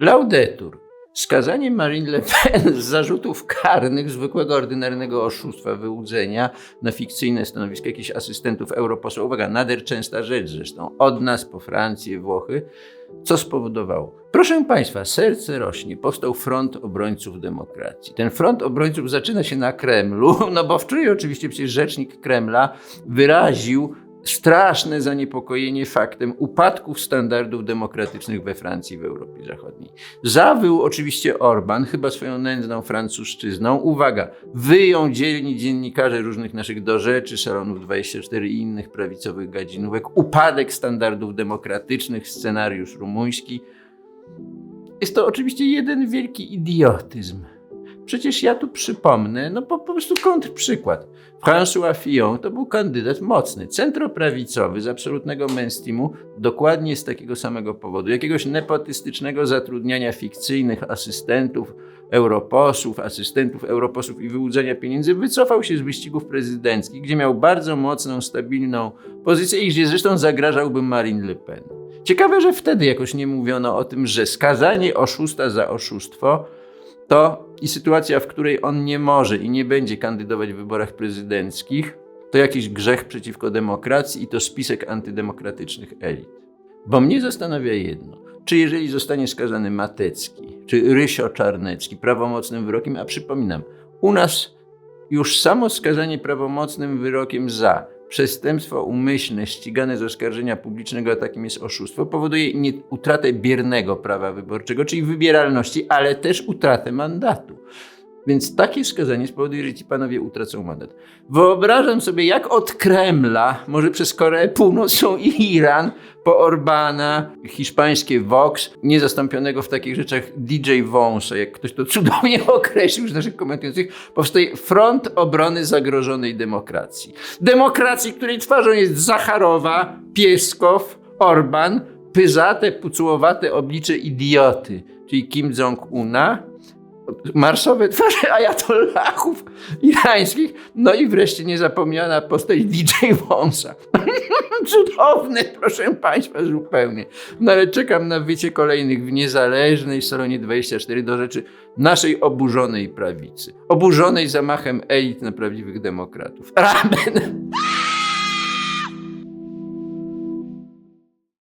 Laudetur. Skazanie Marine Le Pen z zarzutów karnych zwykłego, ordynarnego oszustwa, wyłudzenia na fikcyjne stanowiska jakichś asystentów europosła. Uwaga, nader częsta rzecz zresztą. Od nas po Francję, Włochy. Co spowodowało? Proszę Państwa, serce rośnie. Powstał Front Obrońców Demokracji. Ten Front Obrońców zaczyna się na Kremlu, no bo wczoraj oczywiście przecież rzecznik Kremla wyraził straszne zaniepokojenie faktem upadków standardów demokratycznych we Francji w Europie Zachodniej. Zawył oczywiście Orban, chyba swoją nędzną francuszczyzną. Uwaga, wyją dzielni dziennikarze różnych naszych do rzeczy, Salonów 24 i innych prawicowych gadzinówek. Upadek standardów demokratycznych, scenariusz rumuński. Jest to oczywiście jeden wielki idiotyzm. Przecież ja tu przypomnę, no po, po prostu kontrprzykład. François Fillon to był kandydat mocny, centroprawicowy, z absolutnego mainstreamu, dokładnie z takiego samego powodu. Jakiegoś nepotystycznego zatrudniania fikcyjnych asystentów, europosłów, asystentów europosłów i wyłudzenia pieniędzy, wycofał się z wyścigów prezydenckich, gdzie miał bardzo mocną, stabilną pozycję i gdzie zresztą zagrażałby Marine Le Pen. Ciekawe, że wtedy jakoś nie mówiono o tym, że skazanie oszusta za oszustwo to i sytuacja, w której on nie może i nie będzie kandydować w wyborach prezydenckich, to jakiś grzech przeciwko demokracji i to spisek antydemokratycznych elit. Bo mnie zastanawia jedno. Czy jeżeli zostanie skazany Matecki, czy Rysio Czarnecki prawomocnym wyrokiem, a przypominam, u nas już samo skazanie prawomocnym wyrokiem za przestępstwo umyślne ścigane z oskarżenia publicznego, a takim jest oszustwo, powoduje nie utratę biernego prawa wyborczego, czyli wybieralności, ale też utratę mandatu. Więc takie skazanie spowoduje, że ci panowie utracą mandat. Wyobrażam sobie, jak od Kremla, może przez Koreę Północną i Iran, po Orbana, hiszpańskie Vox, niezastąpionego w takich rzeczach DJ Wąsa, jak ktoś to cudownie określił z naszych komentujących, powstaje front obrony zagrożonej demokracji. Demokracji, której twarzą jest Zacharowa, Pieskow, Orban, pyzate, pucułowate oblicze idioty, czyli Kim Jong-una, marszowe twarze ajatollahów irańskich, no i wreszcie niezapomniana postać DJ Wąsa. Cudowne, proszę Państwa, zupełnie. No ale czekam na wycie kolejnych w niezależnej salonie 24 do rzeczy naszej oburzonej prawicy. Oburzonej zamachem elit na prawdziwych demokratów. Amen.